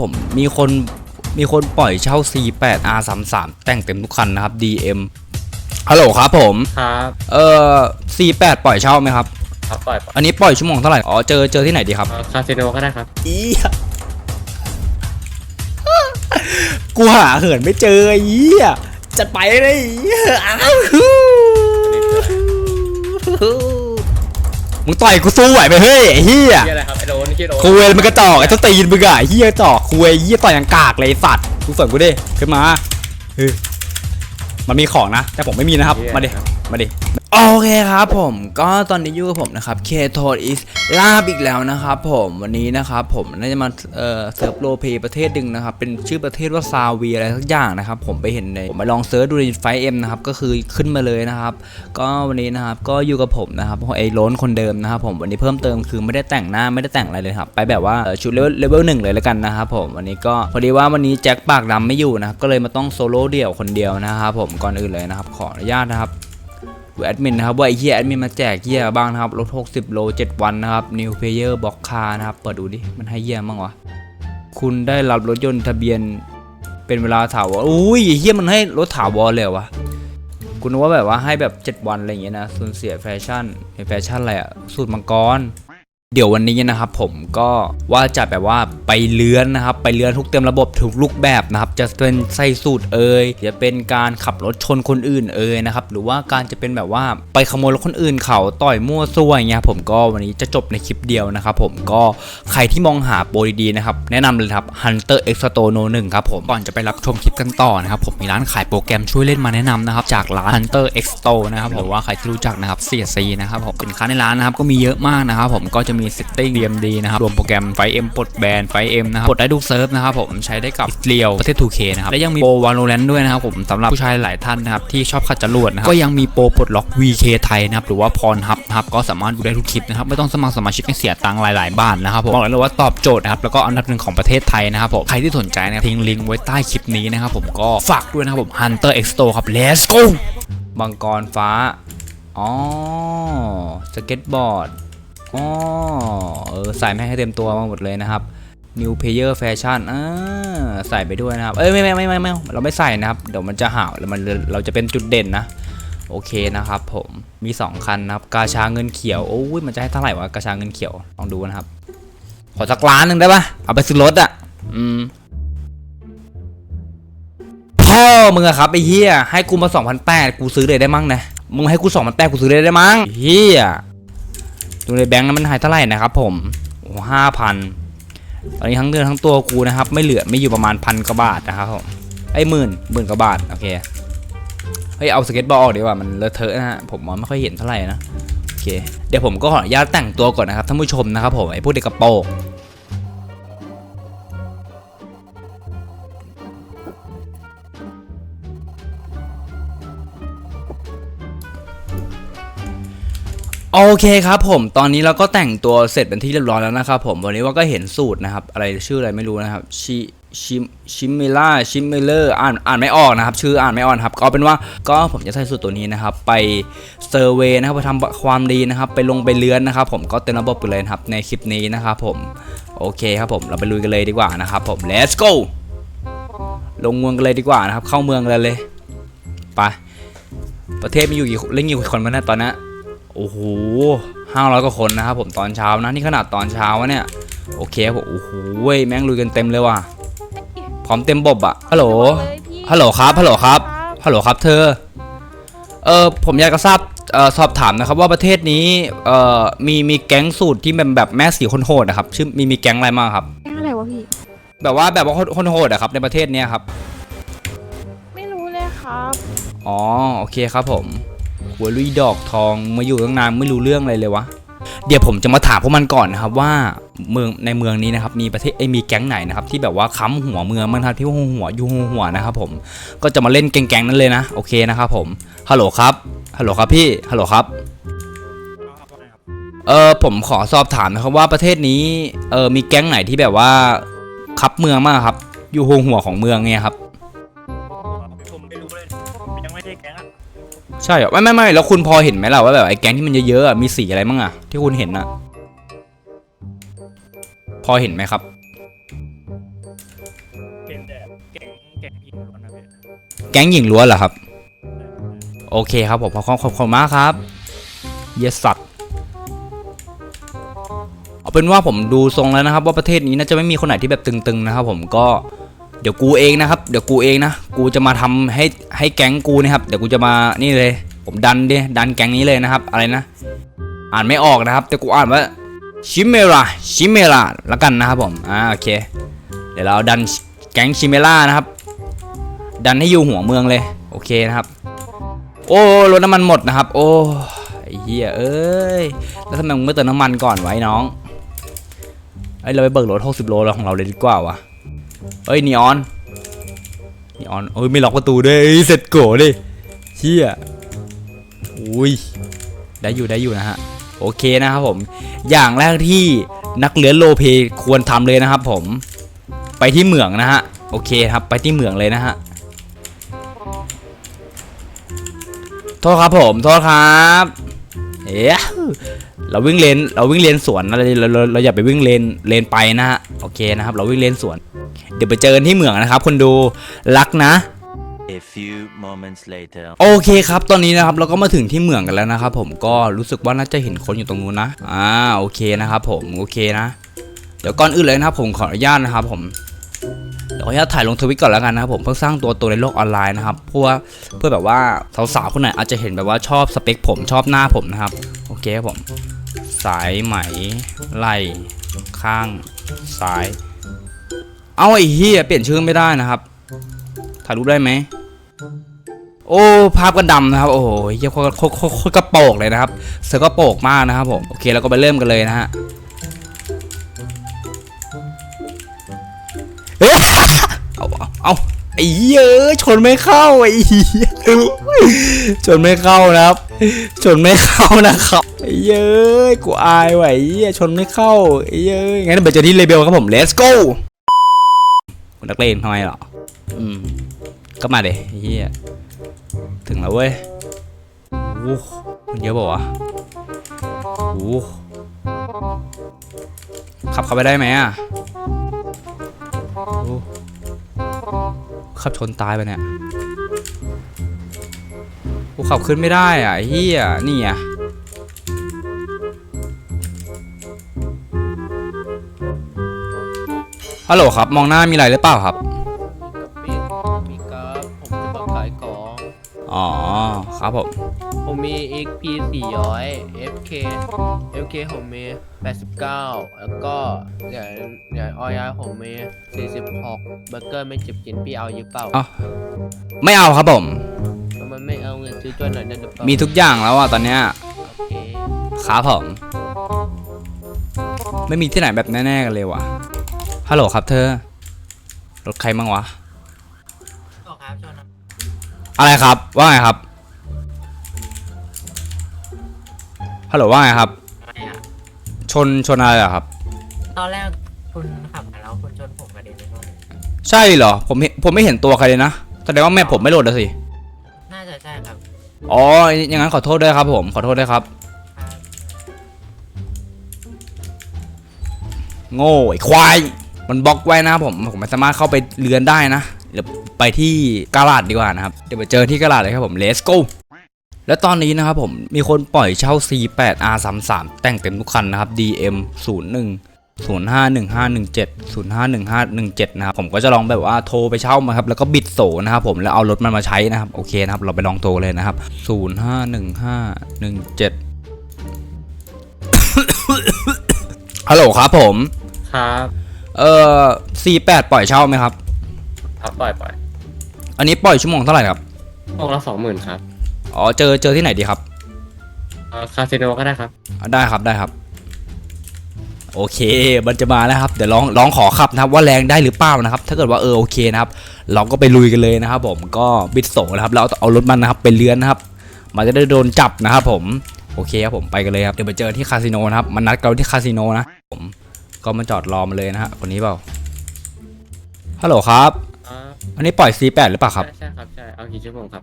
ผมมีคนมีคนปล่อยเช่า C8 R33 แต่งเต็มทุกคันนะครับ DM ฮัลโหลครับผม ครับเอ่อ C8 ปล่อยเช่าไหมครับ ครับปล่อยปล่อยอันนี้ปล่อยชั่วโมงเท่าไหร่ อ๋อ เจอเจอที่ไหนดีครับ เอ่อคาสิโนก็ได้ครับอีกูหาเหินไม่เจอไอ้เหี้ยจะไปเลยไอ้เหี้ยอ้าว มึงต่อยกูสู้ไหวไหมเฮ้ยไอ้เหี้ยเฮียอะไรครับไอโดนเฮียโดนคุยมันกระจอกไอ้ต้นตีนมึงอะไอ้เหี้ยจอกคุยเหี้ยต่อยอย่างกากเลยไอ้สัตว์กูสวนกูดิขึ้นมาเฮ้ยมันมีของนะ แต่ผมไม่มีนะครับมาดิ มาดิโอเคครับผมก็ตอนนี้อยู่กับผมนะครับเคโทดอิสลาบอีกแล้วนะครับผมวันนี้นะครับผมน่าจะมาเอ่อเซิร์ฟโลเพประเทศหนึ่งนะครับเป็นชื่อประเทศว่าซาวีอะไรสักอย่างนะครับผมไปเห็นในผมมาลองเซิร์ชดูในไฟเอ็มนะครับก็คือขึ้นมาเลยนะครับ ก็วันนี้นะครับก็อยู่กับผมนะครับไอ้ล้นคนเดิมนะครับผมวันนี้เพิ่มเติมคือไม่ได้แต่งหน้าไม่ได้แต่งอะไรเลยครับไปแบบว่าชุดเลเวลหนึ่งเลยแล้วกันนะครับผมวันนี้ก็พอดีว่าวันนี้แจ็คปากดำไม่อยู่นะครับก็เลยมาต้องโซโล่เดี่ยวคนเดียวนะครับผมก่อนอื่นเลยนะครับขออนุญาตนะครับ ดูแอดมินนะครับว่าไอ้เหี้ยแอดมินมาแจกเหี้ยบ้างนะครับลด60 โล 7 วันนะครับ New Player บอกคานะครับเปิดดูดิมันให้เหี้ยบ้างวะคุณได้รับรถยนต์ทะเบียนเป็นเวลาถาวรอุ้ยไอ้เหี้ยมันให้รถถาวรเลยเหรอวะคุณว่าแบบว่าให้แบบ 7 วันอะไรอย่างเงี้ยนะสูญเสียแฟชั่นเป็นแฟชั่นอะไรอะสูตรมังกร เดี๋ยววันนี้นะครับผมก็ว่าจะแบบว่าไปเลื้อนนะครับ ไปเลื้อนทุกเต็มระบบทุกรูปแบบนะครับ จะเป็นใส่สูตรเอ่ยจะเป็นการขับรถชนคนอื่นเอ่ยนะครับหรือว่าการจะเป็นแบบว่าไปขโมยรถคนอื่นเขาต่อยมั่วซั่วอย่างเงี้ยผมก็วันนี้จะจบในคลิปเดียวนะครับผมก็ใครที่มองหาโปรดีๆนะครับแนะนำเลยครับ Hunter X t o No 1ครับผมก่อนจะไปรับชมคลิปกันต่อนะครับผมมีร้านขายโปรแกรมช่วยเล่นมาแนะนำนะครับจากร้าน Hunter X t o นะครับผมหรือว่าใครที่รู้จักนะครับ CSC นะครับผมสินค้าในร้านนะครับก็มีเยอะมากนะครับผมก็จะมี Setting DMD นะครับ รวมโปรแกรมไฟเอ็มปลดแบนไฟเอ็มนะครับปลดได้ทุกเซิร์ฟนะครับผมใช้ได้กับเรียวประเทศ 2K นะครับ และยังมีโปร Valorant ด้วยนะครับผมสำหรับผู้ชายหลายท่านนะครับที่ชอบขัดจรวดนะครับก็ยังมีโปรปลดล็อก VK ไทยนะครับหรือว่าพรฮับนะครับก็สามารถดูได้ทุกคลิปนะครับไม่ต้องสมัครสมาชิกให้เสียตังค์หลาย ๆบ้านนะครับผมบอกเลยว่าตอบโจทย์นะครับแล้วก็อันดับหนึ่งของประเทศไทยนะครับผมใครที่สนใจนะครับทิ้งลิงก์ไว้ใต้คลิปนี้นะครับผมก็ฝากด้วยนะครับผม Hunter X Store ครับ Let's go มังกรฟ้า อ๋อ สเก็ตบอร์ด อ๋อเออใส่แม่งให้เต็มตัวมาหมดเลยนะครับ New Player Fashion อ่าใส่ไปด้วยนะครับ เอ้ยไม่ไม่ไม่ไม่ไม่เราไม่ใส่นะครับ เดี๋ยวมันจะห่าวแล้วมันเราจะเป็นจุดเด่นนะ โอเคนะครับผมมี 2 คันนะครับ กาชาเงินเขียว โอ้ยมันจะให้เท่าไหร่วะกาชาเงินเขียว ลองดูนะครับ ขอสักล้านหนึ่งได้ปะเอาไปซื้อรถอะ อืมพ่อมึงอะครับไอ้เหี้ยให้กูมา2,800กูซื้อเลยได้มั้งนะ มึงให้กู2,800กูซื้อเลยได้มั้งเหี้ย ดูในแบงค์นั้นมันหายเท่าไหร่นะครับผมโอ้ห้าพันตอนนี้ทั้งเดือนทั้งตัวกูนะครับ ไม่เหลือไม่อยู่ประมาณพันกว่าบาทนะครับผมไอ้หมื่นหมื่นกว่าบาทโอเคเฮ้ยเอาสเก็ตบอลออกดีกว่ามันเลอะเทอะนะฮะผมมองไม่ค่อยเห็นเท่าไหร่นะโอเคเดี๋ยวผมก็ขออนุญาตแต่งตัวก่อนนะครับท่านผู้ชมนะครับผมไอ้พวกเด็กกระโปรง โอเคครับผมตอนนี้เราก็แต่งตัวเสร็จเป็นที่เรียบร้อยแล้วนะครับผมวันนี้ว่าก็เห็นสูตรนะครับ อะไรชื่ออะไรไม่รู้นะครับชิชิชิมิล่าชิมิเลอร์อ่านอ่านไม่ออกนะครับ ชื่ออ่านไม่ออกครับ ก็เป็นว่าก็ผมจะใช้สูตรตัวนี้นะครับ ไปเซอร์เวย์นะครับไปทำความดีนะครับ ไปลงไปเลื้อนนะครับ ผมก็เต็มระบบไปเลยครับในคลิปนี้นะครับผมโอเคครับผมเราไปลุยกันเลยดีกว่านะครับผม let's go ลงเมืองกันเลยดีกว่านะครับ เข้าเมืองกันเลยไปประเทศมีอยู่กี่เล่นกี่คนมาเนี่ยตอนนี้ โอ้โหห้าร้อยกว่าคนนะครับผมตอนเช้านะนี่ขนาดตอนเช้าวะเนี่ย โอเคครับผมโอ้โหเว้ยแม่งลุยกันเต็มเลยว่ะพร้อมเต็มบบอะฮัลโหลฮัลโหลครับฮัลโหลครับฮัลโหลครับเธอเออผมอยากจะทราบเอ่อสอบถามนะครับว่าประเทศนี้เอ่อมีมีแก๊งสูตรที่เป็นแบบแม่สีคนโหดนะครับชื่อมีมีแก๊งอะไรมางครับแก๊งอะไรวะพี่แบบว่าแบบว่าคนคนโหดอะครับในประเทศเนี้ยครับ ไม่รู้เลยครับอ๋อโอเคครับผม หัวลุยดอกทองมาอยู่ตั้งนานไม่รู้เรื่องอะไรเลยวะเดี๋ยวผมจะมาถามพวกมันก่อนนะครับว่าเมืองในเมืองนี้นะครับมีประเทศเอ้มีแก๊งไหนนะครับที่แบบว่าค้ำหัวเมืองมันครัที่หัวหัวอยู่หัวหัวนะครับผมก็จะมาเล่นแก๊งๆนั้นเลยนะโอเคนะครับผมฮัลโหลครับฮัลโหลครับพี่ฮัลโหลครับเออผมขอสอบถามนะครับว่าประเทศนี้เออมีแก๊งไหนที่แบบว่าคับเมืองมากครับ อยู่หัวหัวของเมืองเนี่ยครับ ใช่เหรอไม่ไม่ไม่แล้วคุณพอเห็นไหมล่ะว่าแบบไอ้แก๊งที่มันเยอะๆอะมีสีอะไรมั่งอะที่คุณเห็นอะพอเห็นไหมครับ เป็นแต่แก๊งแก๊งหญิงล้วนนะพี่แก๊งหญิงล้วนเหรอครับ โอเคครับผมขอบขอบขอบคุณมากครับ เยสสัตว์เอาเป็นว่าผมดูทรงแล้วนะครับ ว่าประเทศนี้น่าจะไม่มีคนไหนที่แบบตึงๆนะครับผมก็ เดี๋ยวกูเองนะครับ เดี๋ยวกูเองนะ กูจะมาทำให้ให้แก๊งกูนะครับ เดี๋ยวกูจะมา นี่เลย ผมดันดิดันแก๊งนี้เลยนะครับ อะไรนะ อ่านไม่ออกนะครับ แต่กูอ่านว่าชิเมราชิเมราล้วกันนะครับผม อ่าโอเค เดี๋ยวเราดันแก๊งชิเมล่านะครับ ดันให้อยู่หัวเมืองเลย โอเคนะครับ โอ้รถน้ำมันหมดนะครับ โอ้ไอ้เหี้ยเอ้ย แล้วทำไมมึงไม่เติมน้ำมันก่อนไว้น้องเอ้ยเราไปเบิกรถ60โลเราของเราเลยดีกว่าวะ เอ้ยนีออนนีออนเอ้ยไม่ล็อกประตูด้วยเสร็จโกดิเหี้ยอุ้ยได้อยู่ได้อยู่นะฮะโอเคนะครับผม อย่างแรกที่นักเรียนโลเพควรทำเลยนะครับ ผม ไปที่เหมืองนะฮะโอเคครับไปที่เหมืองเลยนะฮะโทษครับผมโทษครับเอ๊ะ เราวิ่งเลนเราวิ่งเลนสวนนะเราเราเราเราอย่าไปวิ่งเลนเลนไปนะฮะโอเคนะครับ เราวิ่งเลนสวน เดี๋ยวไปเจอกันที่เหมืองนะครับ คนดูรักนะ A few moments later. โอเคครับ ตอนนี้นะครับเราก็มาถึงที่เหมืองกันแล้วนะครับผมก็รู้สึกว่าน่าจะเห็นคนอยู่ตรงนู้นนะ อ่าโอเคนะครับผมโอเคนะ เดี๋ยวก่อนอื่นเลยนะครับผมขออนุญาตนะครับผมเดี๋ยวขออนุญาตถ่ายลงทวิตก่อนแล้วกันนะครับผมเพื่อสร้างตัวตัวในโลกออนไลน์นะครับเพื่อเพื่อแบบว่าสาวๆคนไหนอาจจะเห็นแบบว่าชอบสเปคผมชอบหน้าผมนะครับโอเคครับผม สายไหมไหลข้างซ้าย เอาไอ้เหี้ยเปลี่ยนชื่อไม่ได้นะครับถ่ายรูปได้ไหมโอ้ภาพก็ดำนะครับ โอ้โหเยโคตรโคตรกระโปกเลยนะครับ เสือกระโปกมากนะครับผมโอเคเราก็ไปเริ่มกันเลยนะฮะเอ๊ะเอาเอาไอ้เฮียอ้ยชนไม่เข้าไอ้เฮียชนไม่เข้านะครับ ชนไม่เข้านะครับเยเอ้ยกูอายว่ะไอ้เหี้ยชนไม่เข้าเยเอ้ยงั้นไปเจอที่เลเบลครับผม let's go คุณนักเลงทำไมหรออืม ก็มาเดไอ้เหี้ยถึงแล้วเว้ยโอ้มันเยอะป่าวะโอ้ขับเข้าไปได้ไหมอะโอ้ขับชนตายไปเนี่ยกูขับขึ้นไม่ได้อะเฮียนี่อะ ฮัลโหลครับ มองหน้ามีอะไรหรือเปล่าครับ มีกระปิมีกราฟผมจะมาขายของ อ๋อ ครับผม ผมมี XP 400 FK FK ผมมี 89 แล้วก็เหรียญเหรียญออยาผมมี 46เบอร์เกอร์ไม่เจ็บกินพี่เอาเยอะเปล่าอ้าวไม่เอาครับผมทำไมไม่เอาเงินซื้อตัวหน่อยได้หรือเปล่ามีทุกอย่างแล้วอะตอนเนี้ยโอเค ครับผม ไม่มีที่ไหนแบบแน่ๆกันเลยว่ะ ฮัลโหลครับเธอ รถใครมั่งวะอะไรครับ ว่าไงครับ ฮัลโหลว่าไงครับไม่อะชนชนอะไรเหรอครับ ตอนแรกคุณขับมาแล้วคุณชนผมกระเด็นไปโน่นใช่เหรอ ผมเห็นผมไม่เห็นตัวใครเลยนะ แสดงว่าแม่ผมไม่โหลดแล้วสิ น่าจะใช่ครับอ๋อ อย่างนั้นขอโทษด้วยครับผม ขอโทษด้วยครับ ครับโง่ไอ้ควาย มันบล็อกไว้นะผมผมไม่สามารถเข้าไปเรือนได้นะเดี๋ยวไปที่กาลาดดีกว่านะครับเดี๋ยวไปเจอที่กาลาดเลยครับผม let's go และตอนนี้นะครับผมมีคนปล่อยเช่า C8R33 แต่งเต็มทุกคันนะครับ DM 01 051517 051517 นะครับผมก็จะลองแบบว่าโทรไปเช่ามาครับแล้วก็บิดโสนะครับผมแล้วเอารถมันมาใช้นะครับโอเคนะครับเราไปลองโทรเลยนะครับ 051517 ฮัลโหลครับผมครับ เอ่อ C8 ปล่อยเช่าไหมครับ ครับปล่อยปล่อยอันนี้ปล่อยชั่วโมงเท่าไหร่ครับพวกละสองหมื่นครับอ๋อเจอเจอที่ไหนดีครับเอ่อคาสิโนก็ได้ครับ อะได้ครับได้ครับ โอเคมันจะมาแล้วครับเดี๋ยวลองลองขอขับนะครับ ว่าแรงได้หรือเปล่านะครับ ถ้าเกิดว่าเออโอเคนะครับ เราก็ไปลุยกันเลยนะครับ ผมก็บิดโสนะครับแล้วเอารถมันนะครับไปเลื้อนนะครับ มันจะได้โดนจับนะครับ ผมโอเคครับผมไปกันเลยครับเดี๋ยวไปเจอที่คาสิโนนะครับมันนัดกันที่คาสิโนนะผม ก็มาจอดรอมาเลยนะฮะคนนี้เปล่าฮัลโหลครับครับอันนี้ปล่อย C8 หรือเปล่าครับ ใช่ใช่ครับใช่เอากี่ชั่วโมงครับ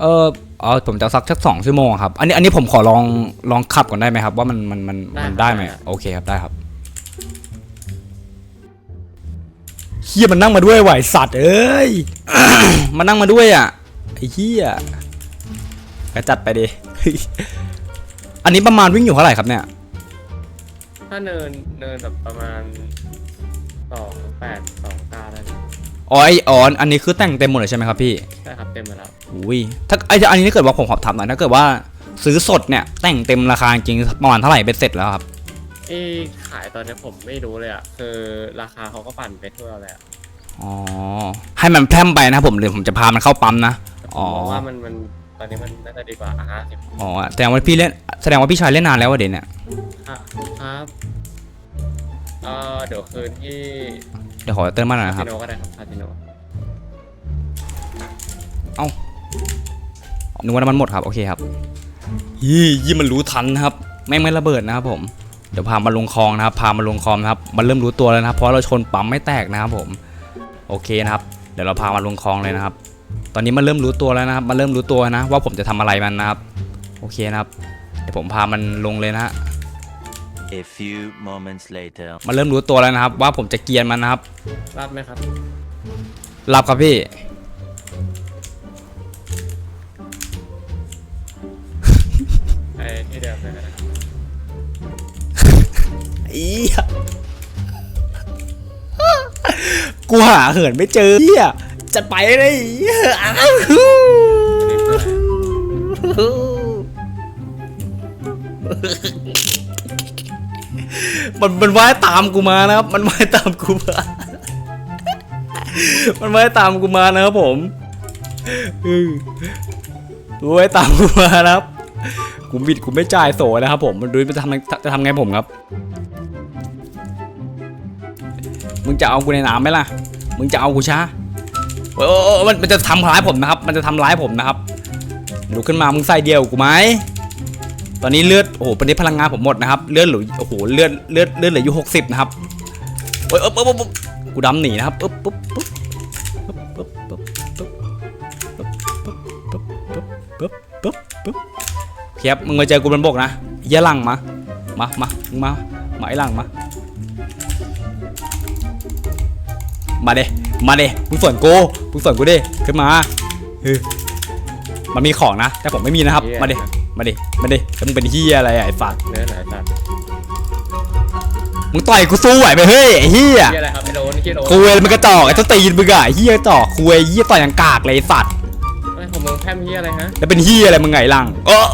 เออเอาผมจะสักสักสองชั่วโมงครับ อันนี้อันนี้ผมขอลองลองขับก่อนได้ไหมครับ ว่ามันมันมันมันได้ได้ครับไหมได้ครับโอเคครับได้ครับเฮียมันนั่งมาด้วยไหวะไอ้สัตว์เอ้ย มันนั่งมาด้วยอะไอ้เฮียก็จัดไปดิ อันนี้ประมาณวิ่งอยู่เท่าไหร่ครับเนี่ย ถ้าเนินเนินแบบประมาณสองแปดสองเก้าได้เลยอ๋อไออ๋ออันนี้คือแต่งเต็มหมดเลยใช่ไหมครับพี่ใช่ครับเต็มมาแล้วอุ้ยถ้าไออันนี้ถ้าเกิดว่าผมขอถามหน่อยถ้าเกิดว่าซื้อสดเนี่ยแต่งเต็มราคาจริงๆประมาณเท่าไหร่เป็นเสร็จแล้วครับเอ้ขายตอนนี้ผมไม่รู้เลยอะคือราคาเขาก็ปั่นไปทั่วเลยอะอ๋อให้มันแพร่มไปนะครับผมเดี๋ยวผมจะพามันเข้าปั๊มนะแต่ผอ๋อมมองว่ามันมันตอนนี้มันน่าจะดีกว่าห้าสิบอ๋อแสดงว่าพี่เล่นแสดงว่าพี่ชายเล่นนานแล้ววะเด่นเนี่ย ครับเอ่อเดี๋ยวคืนที่เดี๋ยวขอเติมมาหน่อยคานะคสิรับ โนก็ได้ครับคาสิโนนึกว่าน้ำมันหมดครับ โอเคครับยี่ยี่มันรู้ทันนะครับ แม่งไม่ระเบิดนะครับผม เดี๋ยวพามาลงคลองนะครับ พามาลงคลองนะครับ มันเริ่มรู้ตัวแล้วนะครับ เพราะเราชนปั๊มไม่แตกนะครับผม โอเคนะครับ เดี๋ยวเราพามาลงคลองเลยนะครับ ตอนนี้มันเริ่มรู้ตัวแล้วนะครับ มันเริ่มรู้ตัวนะ ว่าผมจะทำอะไรมันนะครับ โอเคนะครับ เดี๋ยวผมพามันลงเลยนะฮะ A few moments later. มันเริ่มรู้ตัวแล้วนะครับ ว่าผมจะเกรียนมันนะครับรับไหมครับรับครับพี่ ไอ้ที่เดิมเลยนะครับอียกูหาเหินไม่เจอเฮียจะไปเลยเหี้ยอ้าว มันมันว่ายตามกูมานะครับ มันว่ายตามกูมา มันว่ายตามกูมานะครับผมอือว่ายตามกูมานะครับกูบิดกูไม่จ่ายโสนะครับผม มันดูมันจะทำจะทำไงผมครับ มึงจะเอากูในน้ำไหมล่ะ มึงจะเอากูช้าโอ้ยมันมันจะทำร้ายผมนะครับ มันจะทำร้ายผมนะครับลุกขึ้นมา มึงใส่เดียวกูไหม อนนี้เลือดโอ้โหตอนนี้พลังงานผมหมดนะครับ เลือดเหลือโอ้โหเลือดเลือดเลือดเหลืออยู่หกสิบนะครับโอ้ยเอ๊บเอ๊บเอ๊บเอ๊บกูดำหนีนะครับปึ๊บปึ๊บปึ๊บปึ๊บปึ๊บปึ๊บปึ๊บปึ๊บปึ๊บปึ๊บปึ๊บปึ๊บเคียบมึงมาเจอกูบนบกนะเหี้ยหลังมามามามามาไอ้หลังมามาเดมาเดมึงสวนกูมึงสวนกูดิขึ้นมาเฮ้ยมันมีของนะ แต่ผมไม่มีนะครับ มาเด มาเดมาเดแล้วมึงเป็นเฮียอะไรอะไอ้ฝัดเนื้อไหนจัดมึงต่อยกูสู้ไหวไหมเฮ้ยไอ้เฮียที่อะไรครับไอ้โดนที่โดนคุยมันกระจอกไอ้ต้นตีนมึงอะไอ้เฮียจอกคุยเฮียต่อยอย่างกากเลยไอ้สัตว์ไอ้ผมมึงแพมที่อะไรฮะแล้วเป็นเฮียอะไรมึงไงหลังเออ